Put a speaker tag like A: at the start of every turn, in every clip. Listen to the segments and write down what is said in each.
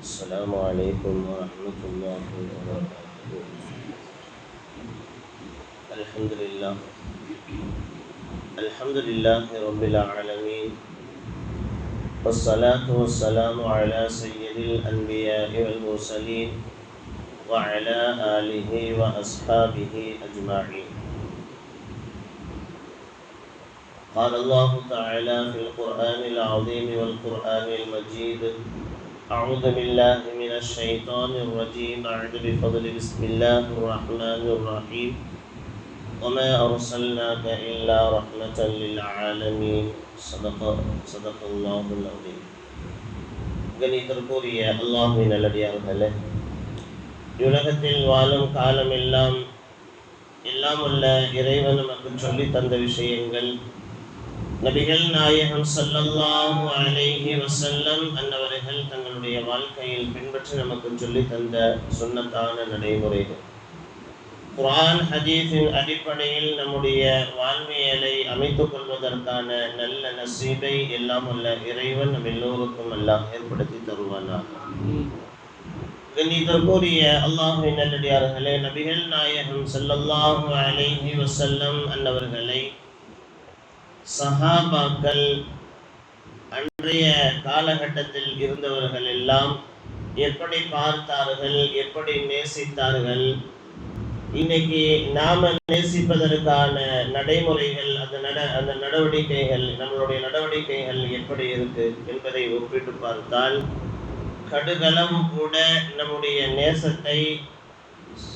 A: السلام عليكم ورحمة الله وبركاته الحمد لله الحمد لله رب العالمين والصلاة والسلام على سيد الأنبياء والمرسلين وعلى آله وأصحابه أجمعين قال الله تعالى في القرآن العظيم والقرآن المجيد أعوذ بالله من الشيطان الرجيم أعوذ بفضل بسم الله الرحمن الرحيم وما أرسلناك إلا رحمة للعالمين صدق صدق الله العظيم கணிதற்குரிய அல்லாஹின் நல்லடியார்களே உலகத்தில் வாழும் காலம் எல்லாம் الله من ما நமக்கு சொல்லி தந்த விஷயங்கள் நபிகள் நாயகம் சல்லல்லாஹு அலைஹி வசல்லம் அன்னவர்கள் தங்களுடைய வாழ்க்கையில் பின்பற்றி நமக்கு சொல்லி தந்த சொன்னத்தான நடைமுறைகள் குரான் ஹதீஃபின் அடிப்படையில் நம்முடைய வாழ்வியலை அமைத்துக் கொள்வதற்கான நல்ல நசீபை எல்லாம் அல்ல இறைவன் நம் எல்லோருக்கும் எல்லாம் ஏற்படுத்தி தருவானாக கண்ணியத்திற்குரிய அல்லாஹுவின் நல்லடியார்களே நபிகள் நாயகம் செல்லல்லாஹு அலைஹி வசல்லம் அன்னவர்களை சஹாபாக்கள் அன்றைய காலகட்டத்தில் இருந்தவர்கள் எல்லாம் எப்படி பார்த்தார்கள் எப்படி நேசித்தார்கள் இன்னைக்கு நாம நேசிப்பதற்கான நடைமுறைகள் அந்த நட அந்த நடவடிக்கைகள் நம்மளுடைய நடவடிக்கைகள் எப்படி இருக்கு என்பதை ஒப்பிட்டு பார்த்தால் கடுகளம் கூட நம்முடைய நேசத்தை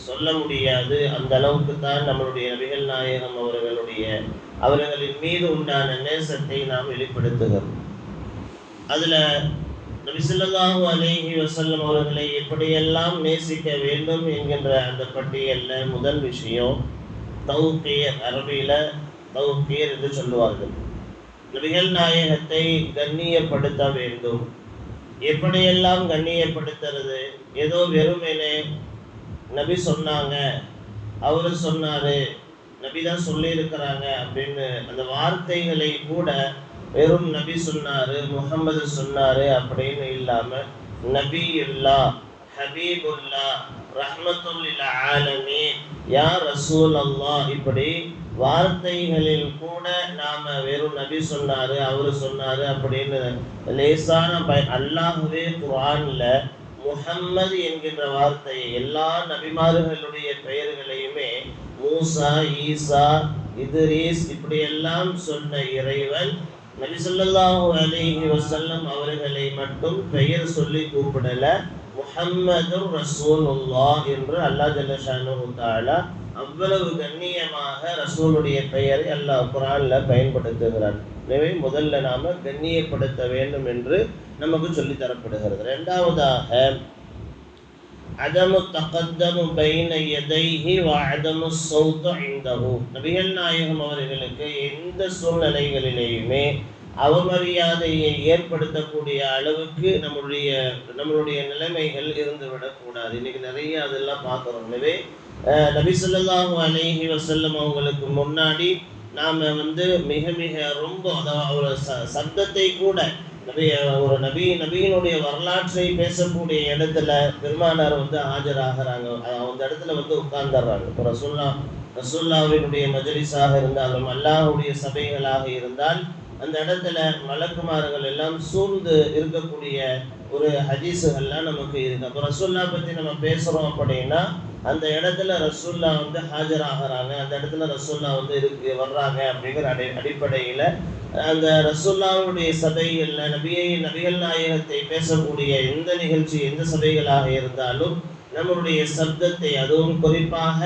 A: சொல்ல முடியாது அந்த அளவுக்கு தான் நம்மளுடைய நபிகள் நாயகம் அவர்களுடைய அவர்களின் மீது உண்டான நேசத்தை நாம் வெளிப்படுத்துகிறோம் நபி நபிசல்லாஹு அலேஹி வசல்லம் அவர்களை எப்படியெல்லாம் நேசிக்க வேண்டும் என்கின்ற அந்த பட்டியல்ல முதல் விஷயம் தௌகீர் அரபியில தௌகீர் என்று சொல்லுவார்கள் நபிகள் நாயகத்தை கண்ணியப்படுத்த வேண்டும் எப்படியெல்லாம் கண்ணியப்படுத்துறது ஏதோ வெறுமனே நபி சொன்னாங்க அவரு சொன்னாரு நபி தான் சொல்லியிருக்கிறாங்க அப்படின்னு அந்த வார்த்தைகளை கூட வெறும் நபி சொன்னாரு முகமது சொன்னாரு அப்படின்னு இல்லாம இல்லா ஹபீபுல்லா ரஹ்மத்துல்லில் ஆலமி யா ரசூல் அல்லா இப்படி வார்த்தைகளில் கூட நாம வெறும் நபி சொன்னாரு அவரு சொன்னாரு அப்படின்னு லேசான பய அல்லாஹுவே குரான்ல முஹம்மது என்கின்ற வார்த்தையை எல்லா நபிமார்களுடைய பெயர்களையுமே மூசா ஈசா இதுரீஸ் இப்படியெல்லாம் சொன்ன இறைவன் நபி சொல்லாஹு அலி வசல்லம் அவர்களை மட்டும் பெயர் சொல்லி கூப்பிடல முஹம்மது ரசூலுல்லா என்று அல்லா ஜல்லஷானு தாலா அவ்வளவு கண்ணியமாக ரசூலுடைய பெயரை அல்லாஹ் குரான்ல பயன்படுத்துகிறான் எனவே முதல்ல நாம கண்ணியப்படுத்த வேண்டும் என்று நமக்கு சொல்லி தரப்படுகிறது ரெண்டாவதாக அதமு தகத்தமு பைன நபிகள் நாயகம் அவர்களுக்கு எந்த சூழ்நிலைகளிலேயுமே அவமரியாதையை ஏற்படுத்தக்கூடிய அளவுக்கு நம்மளுடைய நம்மளுடைய நிலைமைகள் இருந்து விடக்கூடாது இன்னைக்கு நிறைய அதெல்லாம் பார்க்குறோம் எனவே நபிசல்லாஹு அலைஹி வசல்லம் அவங்களுக்கு முன்னாடி நாம் வந்து மிக மிக ரொம்ப அதாவது அவர் ச சப்தத்தை கூட நபி ஒரு நபி நபியினுடைய வரலாற்றை பேசக்கூடிய இடத்துல பெருமானார் வந்து ஆஜராகிறாங்க அந்த இடத்துல வந்து உட்கார்ந்துடுறாங்க இப்போ ரசுல்லா ரசுல்லாவினுடைய மஜலிஸாக இருந்தாலும் அல்லாஹுடைய சபைகளாக இருந்தால் அந்த இடத்துல மலக்குமார்கள் எல்லாம் சூழ்ந்து இருக்கக்கூடிய ஒரு ஹதீஸுகள்லாம் நமக்கு இருக்கு அப்போ ரசூல்லா பற்றி நம்ம பேசுகிறோம் அப்படின்னா அந்த இடத்துல ரசூல்லா வந்து ஹாஜராகிறாங்க அந்த இடத்துல ரசூல்லா வந்து இருக்கு வர்றாங்க அப்படிங்கிற அடி அடிப்படையில் அந்த ரசூல்லாவுடைய சபைகளில் நபியை நபிகள் நாயகத்தை பேசக்கூடிய எந்த நிகழ்ச்சி எந்த சபைகளாக இருந்தாலும் நம்மளுடைய சப்தத்தை அதுவும் குறிப்பாக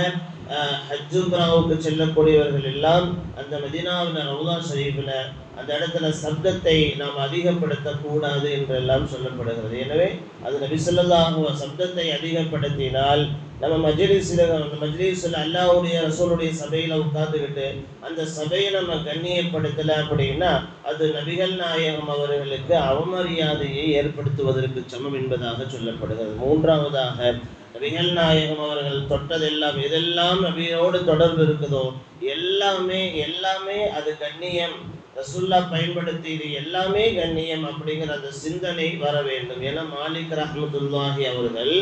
A: ஹஜ்ஜும்ராவுக்கு செல்லக்கூடியவர்கள் எல்லாம் அந்த மதினாவின் ரவுதா ஷரீஃபில் அந்த இடத்துல சப்தத்தை நாம் அதிகப்படுத்தக்கூடாது என்றெல்லாம் சொல்லப்படுகிறது எனவே அது நபிசல்லாஹுவ சப்தத்தை அதிகப்படுத்தினால் நம்ம மஜ்லிஸில் அந்த மஜ்லிஸில் அல்லாவுடைய ரசூலுடைய சபையில் உட்கார்ந்துக்கிட்டு அந்த சபையை நம்ம கண்ணியப்படுத்தலை அப்படின்னா அது நபிகள் நாயகம் அவர்களுக்கு அவமரியாதையை ஏற்படுத்துவதற்கு சமம் என்பதாக சொல்லப்படுகிறது மூன்றாவதாக நபிகள் நாயகம் அவர்கள் தொட்டதெல்லாம் எதெல்லாம் நபியோடு தொடர்பு இருக்குதோ எல்லாமே எல்லாமே அது கண்ணியம் ரசுல்லா பயன்படுத்தி இது எல்லாமே கண்ணியம் அப்படிங்கிற அந்த சிந்தனை வர வேண்டும் என மாலிக் ரஹமதுல்லாஹி அவர்கள்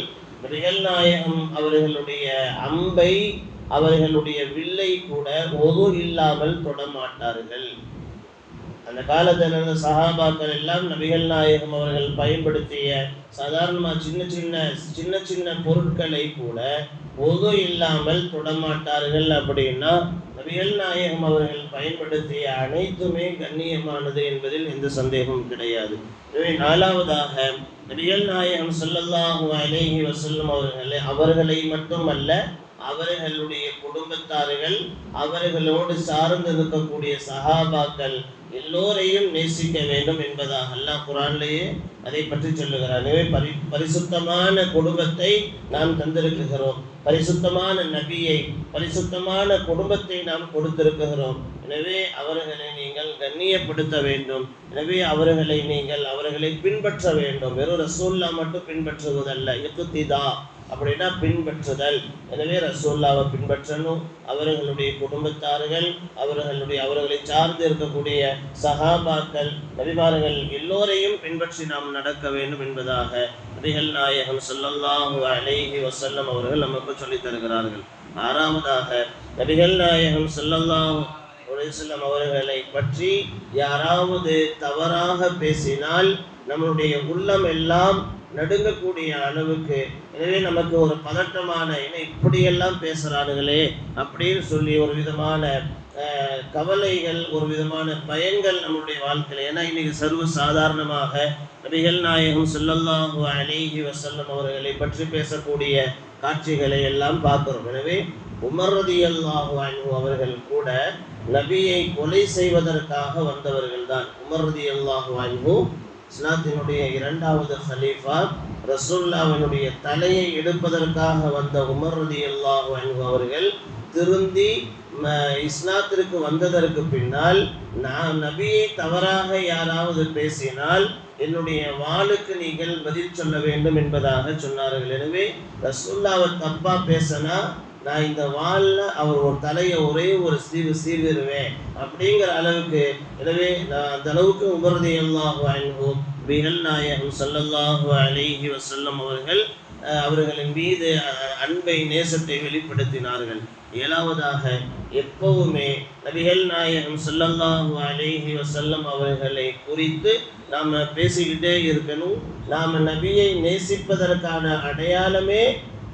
A: நபிகள் நாயகம் அவர்களுடைய அம்பை அவர்களுடைய வில்லை கூட ஒது இல்லாமல் தொடமாட்டார்கள் அந்த காலத்தில் இருந்த சகாபாக்கள் எல்லாம் நபிகள் நாயகம் அவர்கள் பயன்படுத்திய சாதாரணமாக சின்ன சின்ன சின்ன சின்ன பொருட்களை கூட ஒது இல்லாமல் தொடமாட்டார்கள் அப்படின்னா நபிகள் நாயகம் அவர்கள் பயன்படுத்திய அனைத்துமே கண்ணியமானது என்பதில் எந்த சந்தேகமும் கிடையாது எனவே நாலாவதாக நபிகள் நாயகம் சொல்லல்லாஹு அலேஹி வசல்லம் அவர்களை அவர்களை மட்டுமல்ல அவர்களுடைய குடும்பத்தார்கள் அவர்களோடு சார்ந்து இருக்கக்கூடிய சகாபாக்கள் எல்லோரையும் நேசிக்க வேண்டும் என்பதாக அல்லாஹ் குரான்லேயே அதை பற்றி சொல்லுகிறார் எனவே பரி பரிசுத்தமான குடும்பத்தை நாம் தந்திருக்குகிறோம் பரிசுத்தமான நபியை பரிசுத்தமான குடும்பத்தை நாம் கொடுத்திருக்குகிறோம் எனவே அவர்களை நீங்கள் கண்ணியப்படுத்த வேண்டும் எனவே அவர்களை நீங்கள் அவர்களை பின்பற்ற வேண்டும் வெறும் ரசூல்லா மட்டும் பின்பற்றுவதல்ல இக்குத்திதா அப்படின்னா பின்பற்றுதல் எனவே ரசோல்லாவை பின்பற்றணும் அவர்களுடைய குடும்பத்தார்கள் அவர்களுடைய அவர்களை சார்ந்து இருக்கக்கூடிய சகாபாக்கள் நபிமார்கள் எல்லோரையும் பின்பற்றி நாம் நடக்க வேண்டும் என்பதாக நபிகள் நாயகம் சொல்லல்லாஹு அலைஹி வசல்லம் அவர்கள் நமக்கு சொல்லித் தருகிறார்கள் ஆறாவதாக நபிகள் நாயகம் சொல்லல்லாஹு அலிஸ்லாம் அவர்களை பற்றி யாராவது தவறாக பேசினால் நம்மளுடைய உள்ளம் எல்லாம் நடுங்கக்கூடிய அளவுக்கு எனவே நமக்கு ஒரு பதட்டமான என்ன இப்படியெல்லாம் பேசுகிறானுங்களே அப்படின்னு சொல்லி ஒரு விதமான கவலைகள் ஒரு விதமான பயன்கள் நம்மளுடைய வாழ்க்கையில் ஏன்னா இன்னைக்கு சர்வ சாதாரணமாக நபிகள் நாயகம் சொல்லல்லாஹு அலேஹி வசல்லம் அவர்களை பற்றி பேசக்கூடிய காட்சிகளை எல்லாம் பார்க்கிறோம் எனவே உமர்ரதி அல்லாஹு அன்பு அவர்கள் கூட நபியை கொலை செய்வதற்காக வந்தவர்கள் தான் உமர்ரதி அல்லாஹு அன்பு இஸ்லாத்தினுடைய இரண்டாவது ஹலீஃபா ரசுல்லாவினுடைய தலையை எடுப்பதற்காக வந்த உமர் ரதி அல்லாஹ் அவர்கள் திருந்தி இஸ்லாத்திற்கு வந்ததற்கு பின்னால் நான் நபியை தவறாக யாராவது பேசினால் என்னுடைய வாளுக்கு நீங்கள் பதில் சொல்ல வேண்டும் என்பதாக சொன்னார்கள் எனவே ரசுல்லாவை தப்பா பேசினா நான் இந்த வாழ்ல அவர் ஒரு தலையை ஒரே ஒரு சீவு சீவிடுவேன் அப்படிங்கிற அளவுக்கு எனவே நான் அந்த அளவுக்கு உமர்தி எல்லாம் வாழ்வோம் பிகல் நாயகம் சல்லல்லாஹு அலிஹி வசல்லம் அவர்கள் அவர்களின் மீது அன்பை நேசத்தை வெளிப்படுத்தினார்கள் ஏழாவதாக எப்பவுமே நபிகள் நாயகம் சொல்லல்லாஹு அலேஹி வசல்லம் அவர்களை குறித்து நாம் பேசிக்கிட்டே இருக்கணும் நாம் நபியை நேசிப்பதற்கான அடையாளமே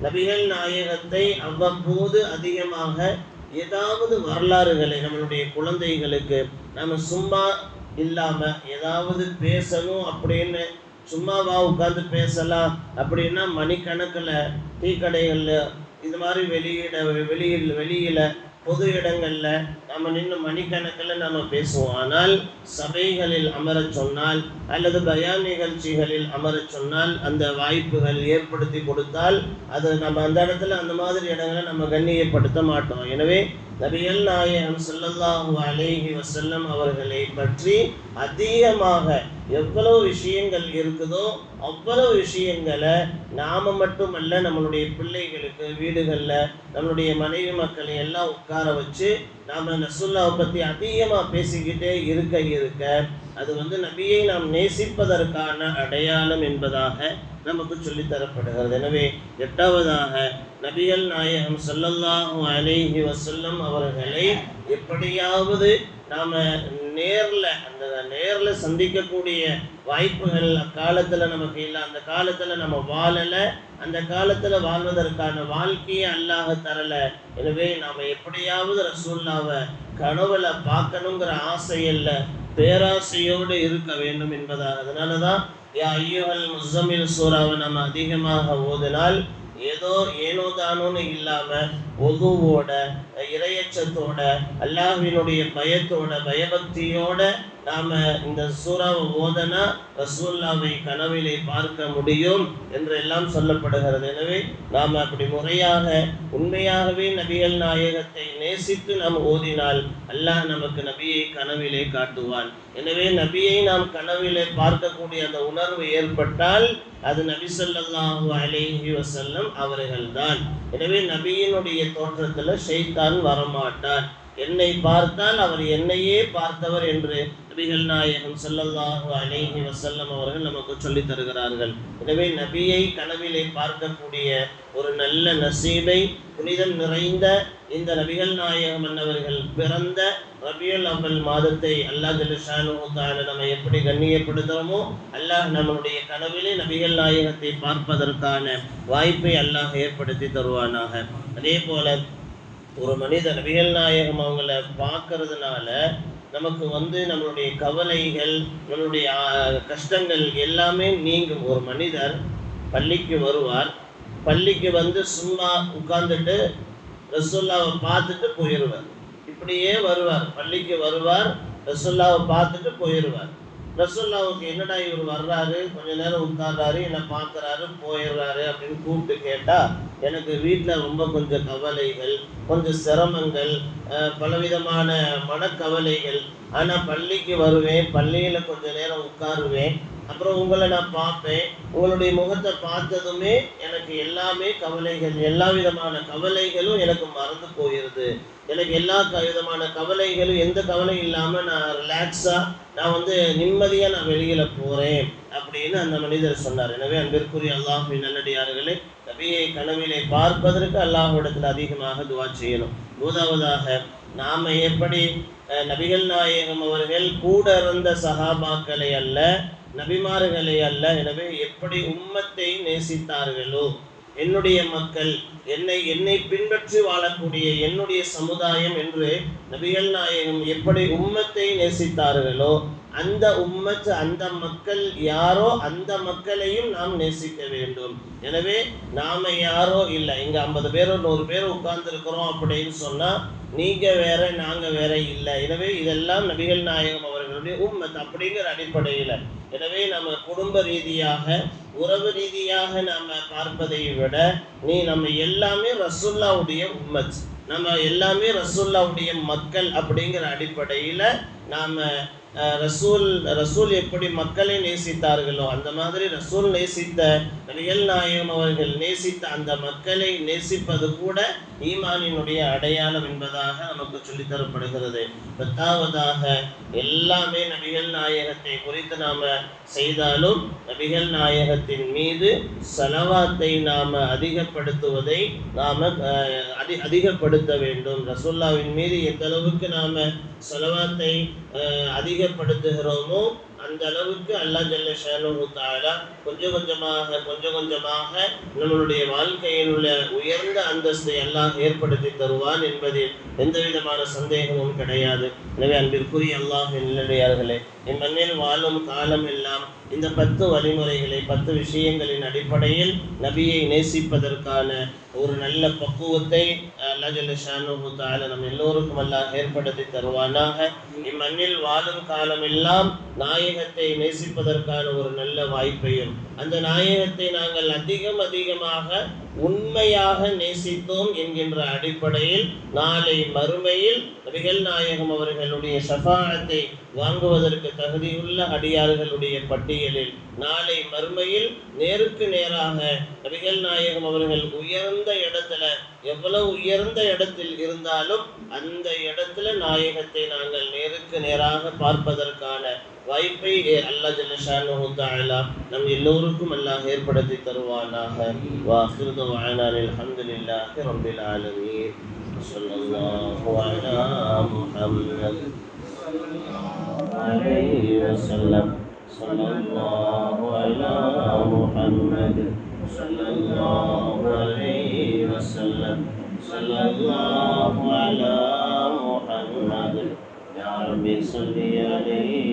A: நபிகள் நாயகத்தை அவ்வப்போது அதிகமாக ஏதாவது வரலாறுகளை நம்மளுடைய குழந்தைகளுக்கு நம்ம சும்மா இல்லாமல் ஏதாவது பேசணும் அப்படின்னு சும்மா வா உட்காந்து பேசலாம் அப்படின்னா மணிக்கணக்கில் டீ கடைகளில் இது மாதிரி வெளியிட வெளியில் வெளியில் பொது இடங்களில் நம்ம நின்று மணிக்கணக்கில் நம்ம பேசுவோம் ஆனால் சபைகளில் அமரச் சொன்னால் அல்லது பயான் நிகழ்ச்சிகளில் அமரச் சொன்னால் அந்த வாய்ப்புகள் ஏற்படுத்தி கொடுத்தால் அது நம்ம அந்த இடத்துல அந்த மாதிரி இடங்களை நம்ம கண்ணியப்படுத்த மாட்டோம் எனவே நபிகள் நாயகம் செல்லல்லாஹு அலேஹி வசல்லம் அவர்களை பற்றி அதிகமாக எவ்வளவு விஷயங்கள் இருக்குதோ அவ்வளவு விஷயங்களை நாம் மட்டுமல்ல நம்மளுடைய பிள்ளைகளுக்கு வீடுகளில் நம்மளுடைய மனைவி மக்களை எல்லாம் உட்கார வச்சு நாம் நசுல்லாவை பற்றி அதிகமாக பேசிக்கிட்டே இருக்க இருக்க அது வந்து நபியை நாம் நேசிப்பதற்கான அடையாளம் என்பதாக நமக்கு சொல்லித்தரப்படுகிறது எனவே எட்டாவதாக நபிகள் நாயகம் சொல்லல்லாஹு அலேஹி வசல்லம் அவர்களை எப்படியாவது நாம் நேரில் அந்த நேரில் சந்திக்கக்கூடிய வாய்ப்புகள் அக்காலத்தில் நமக்கு இல்லை அந்த காலத்தில் நம்ம வாழலை அந்த காலத்தில் வாழ்வதற்கான வாழ்க்கையை அல்லாஹ தரலை எனவே நாம் எப்படியாவது ரசூல்லாவை கனவுல பார்க்கணுங்கிற ஆசையில் பேராசையோடு இருக்க வேண்டும் என்பதாக அதனால தான் யா முசமில் சூறாவை நம்ம அதிகமாக ஓதினால் ஏதோ ஏனோ தானோன்னு இல்லாம ஒதுவோட இரையச்சத்தோட அல்லாஹினுடைய பயத்தோட பயபக்தியோட நாம் இந்த சூறாவை ஓதனா ரசூல்லாவை கனவிலே பார்க்க முடியும் என்று எல்லாம் சொல்லப்படுகிறது எனவே நாம் அப்படி முறையாக உண்மையாகவே நபிகள் நாயகத்தை நேசித்து நாம் ஓதினால் அல்லாஹ் நமக்கு நபியை கனவிலே காட்டுவான் எனவே நபியை நாம் கனவிலே பார்க்கக்கூடிய அந்த உணர்வு ஏற்பட்டால் அது நபி சொல்லாஹு அலேஹி வசல்லம் அவர்கள்தான் எனவே நபியினுடைய தோற்றத்தில் ஷெய்தான் வரமாட்டான் என்னை பார்த்தால் அவர் என்னையே பார்த்தவர் என்று நபிகள் நாயகம் செல்லல்லாக அணைகி வசல்லம் அவர்கள் நமக்கு சொல்லித் தருகிறார்கள் எனவே நபியை கனவிலே பார்க்கக்கூடிய ஒரு நல்ல நசீபை புனிதம் நிறைந்த இந்த நபிகள் நாயகம் அன்னவர்கள் பிறந்த ரபியல் அவல் மாதத்தை அல்லாஹ் ஜலிஷானுத்தால நம்ம எப்படி கண்ணியப்படுத்துகிறோமோ அல்லாஹ் நம்மளுடைய கனவிலே நபிகள் நாயகத்தை பார்ப்பதற்கான வாய்ப்பை அல்லாஹ் ஏற்படுத்தி தருவானாக அதே போல ஒரு மனித நபிகள் நாயகம் அவங்கள பார்க்கறதுனால நமக்கு வந்து நம்மளுடைய கவலைகள் நம்மளுடைய கஷ்டங்கள் எல்லாமே நீங்கும் ஒரு மனிதர் பள்ளிக்கு வருவார் பள்ளிக்கு வந்து சும்மா உட்கார்ந்துட்டு ரசோல்லாவை பார்த்துட்டு போயிடுவார் இப்படியே வருவார் பள்ளிக்கு வருவார் ரசோல்லாவை பார்த்துட்டு போயிடுவார் ரசோல்லாவுக்கு என்னடா இவர் வர்றாரு கொஞ்ச நேரம் உட்கார்றாரு என்னை பார்க்குறாரு போயிடுறாரு அப்படின்னு கூப்பிட்டு கேட்டால் எனக்கு வீட்டில் ரொம்ப கொஞ்சம் கவலைகள் கொஞ்சம் சிரமங்கள் பலவிதமான மனக்கவலைகள் ஆனால் பள்ளிக்கு வருவேன் பள்ளியில் கொஞ்ச நேரம் உட்காருவேன் அப்புறம் உங்களை நான் பார்ப்பேன் உங்களுடைய முகத்தை பார்த்ததுமே எனக்கு எல்லாமே கவலைகள் எல்லா விதமான கவலைகளும் எனக்கு மறந்து போயிடுது எனக்கு எல்லா விதமான கவலைகளும் எந்த கவலையும் இல்லாமல் நான் ரிலாக்ஸாக நான் வந்து நிம்மதியாக நான் வெளியில் போகிறேன் அப்படின்னு அந்த மனிதர் சொன்னார் எனவே அன்பிற்குரிய அல்லாஹின் நல்லடியார்களே நபியை கனவிலே பார்ப்பதற்கு அல்லாஹிடத்தில் அதிகமாக துவா செய்யணும் மூதாவதாக நாம் எப்படி நபிகள் நாயகம் அவர்கள் கூட இருந்த சகாபாக்களை அல்ல நபிமார்களை அல்ல எனவே எப்படி உம்மத்தை நேசித்தார்களோ என்னுடைய மக்கள் என்னை என்னை பின்பற்றி வாழக்கூடிய என்னுடைய சமுதாயம் என்று நபிகள் நாயகம் எப்படி உம்மத்தை நேசித்தார்களோ அந்த உம்மத்து அந்த மக்கள் யாரோ அந்த மக்களையும் நாம் நேசிக்க வேண்டும் எனவே நாம யாரோ இல்லை இங்க ஐம்பது பேரோ நூறு பேர் இருக்கிறோம் அப்படின்னு சொன்னா நீங்க வேற நாங்க வேற இல்லை எனவே இதெல்லாம் நபிகள் நாயகம் அவர்களுடைய உம்மத் அப்படிங்கிற அடிப்படையில் எனவே நம்ம குடும்ப ரீதியாக உறவு ரீதியாக நாம பார்ப்பதை விட நீ நம்ம எல்லாமே ரசுல்லாவுடைய உம்மத் நம்ம எல்லாமே ரசுல்லாவுடைய மக்கள் அப்படிங்கிற அடிப்படையில் நாம் ரசூல் ரசூல் எப்படி மக்களை நேசித்தார்களோ அந்த மாதிரி ரசூல் நேசித்த ரியல் நாயகம் அவர்கள் நேசித்த அந்த மக்களை நேசிப்பது கூட ஈமானினுடைய அடையாளம் என்பதாக நமக்கு சொல்லித்தரப்படுகிறது பத்தாவதாக எல்லாமே நபிகள் நாயகத்தை குறித்து நாம செய்தாலும் நபிகள் நாயகத்தின் மீது செலவாத்தை நாம் அதிகப்படுத்துவதை நாம் அதி அதிகப்படுத்த வேண்டும் ரசூல்லாவின் மீது எந்த அளவுக்கு நாம் செலவாத்தை அதிக அதிகப்படுத்துகிறோமோ அந்த அளவுக்கு அல்லா ஜல்ல ஷானு தாரா கொஞ்சம் கொஞ்சமாக கொஞ்சம் கொஞ்சமாக நம்மளுடைய வாழ்க்கையில் உள்ள உயர்ந்த அந்தஸ்தை எல்லாம் ஏற்படுத்தி தருவான் என்பதில் எந்த விதமான சந்தேகமும் கிடையாது எனவே அன்பிற்குரிய அல்லாஹ் நிலையார்களே இம்மண்ணில் வாழும் காலம் எல்லாம் இந்த பத்து வழிமுறைகளை பத்து விஷயங்களின் அடிப்படையில் நபியை நேசிப்பதற்கான ஒரு நல்ல பக்குவத்தை நம் எல்லோருக்கும் எல்லாம் ஏற்படுத்தி தருவானாக இம்மண்ணில் வாழும் எல்லாம் நாயகத்தை நேசிப்பதற்கான ஒரு நல்ல வாய்ப்பையும் அந்த நாயகத்தை நாங்கள் அதிகம் அதிகமாக உண்மையாக நேசித்தோம் என்கின்ற அடிப்படையில் நாளை மறுமையில் நபிகள் நாயகம் அவர்களுடைய சஃபானத்தை வாங்குவதற்கு தகுதியுள்ள அடியார்களுடைய பட்டியலில் நாளை மறுமையில் நேருக்கு நேராக நபிகள் நாயகம் அவர்கள் உயர்ந்த இடத்துல எவ்வளவு உயர்ந்த இடத்தில் இருந்தாலும் அந்த இடத்துல நாயகத்தை நாங்கள் நேருக்கு நேராக பார்ப்பதற்கான வாய்ப்பை அல்லா ஜல்லஷானுத்தாலா நம் எல்லோருக்கும் எல்லாம் ஏற்படுத்தி தருவானாக வாஹிருது வாயனானில் அஹமதுல்லாஹி ரபில் ஆலமீர் sallallahu ala وسلم صلى الله على محمد يا ربي صلي عليه